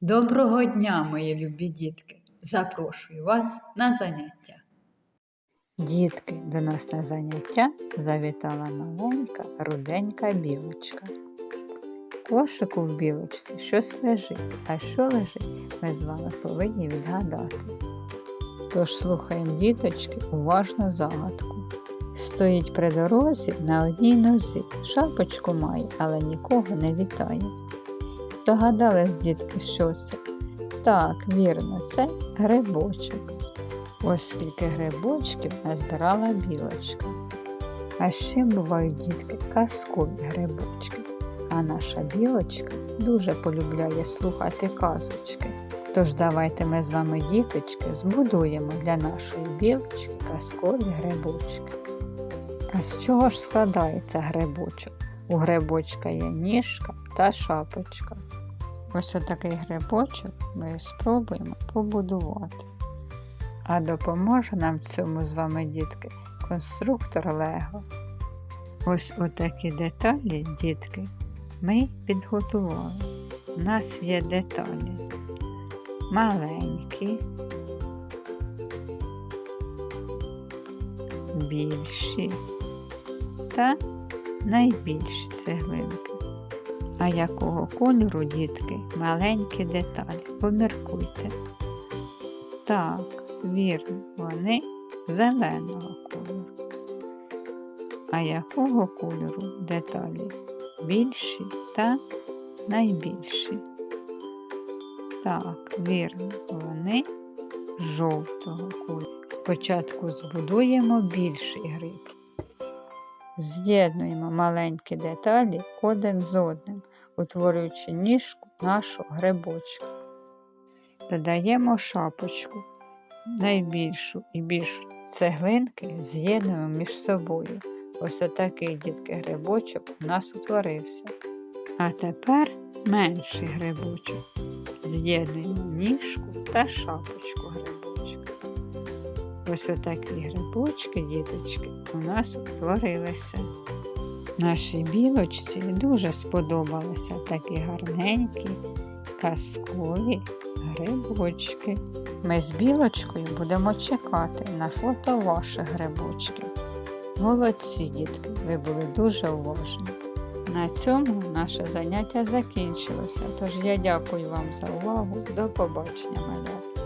Доброго дня, мої любі дітки! Запрошую вас на заняття. Дітки, до нас на заняття завітала маленька руденька білочка. Кошику в білочці щось лежить, а що лежить, ми з вами повинні відгадати. Тож слухаємо діточки уважно загадку. Стоїть при дорозі на одній нозі, шапочку має, але нікого не вітає. Здогадались, дітки, що це? Так, вірно, це грибочок. Ось скільки грибочків назбирала білочка. А ще бувають дітки казкові грибочки. А наша білочка дуже полюбляє слухати казочки. Тож давайте ми з вами, діточки, збудуємо для нашої білочки казкові грибочки. А з чого ж складається грибочок? У грибочка є ніжка та шапочка. Ось отакий грибочок ми спробуємо побудувати. А допоможе нам цьому з вами, дітки, конструктор Лего. Ось отакі деталі, дітки, ми підготували. У нас є деталі маленькі, більші та найбільші цеглинки. А якого кольору, дітки, маленькі деталі? Поміркуйте. Так, вірно, вони зеленого кольору. А якого кольору деталі? Більші та найбільші. Так, вірно, вони жовтого кольору. Спочатку збудуємо більший гриб. З'єднуємо маленькі деталі один з одним, утворюючи ніжку нашого грибочка. Додаємо шапочку, найбільшу і більшу цеглинки з'єднуємо між собою. Ось отакий дітки грибочок у нас утворився. А тепер менший грибочок. З'єднуємо ніжку та шапочку грибочка. Ось отакі грибочки, діточки, у нас утворилися. Нашій білочці дуже сподобалися такі гарненькі, казкові грибочки. Ми з білочкою будемо чекати на фото ваших грибочків. Молодці, дітки, ви були дуже уважні. На цьому наше заняття закінчилося, тож я дякую вам за увагу. До побачення, малята!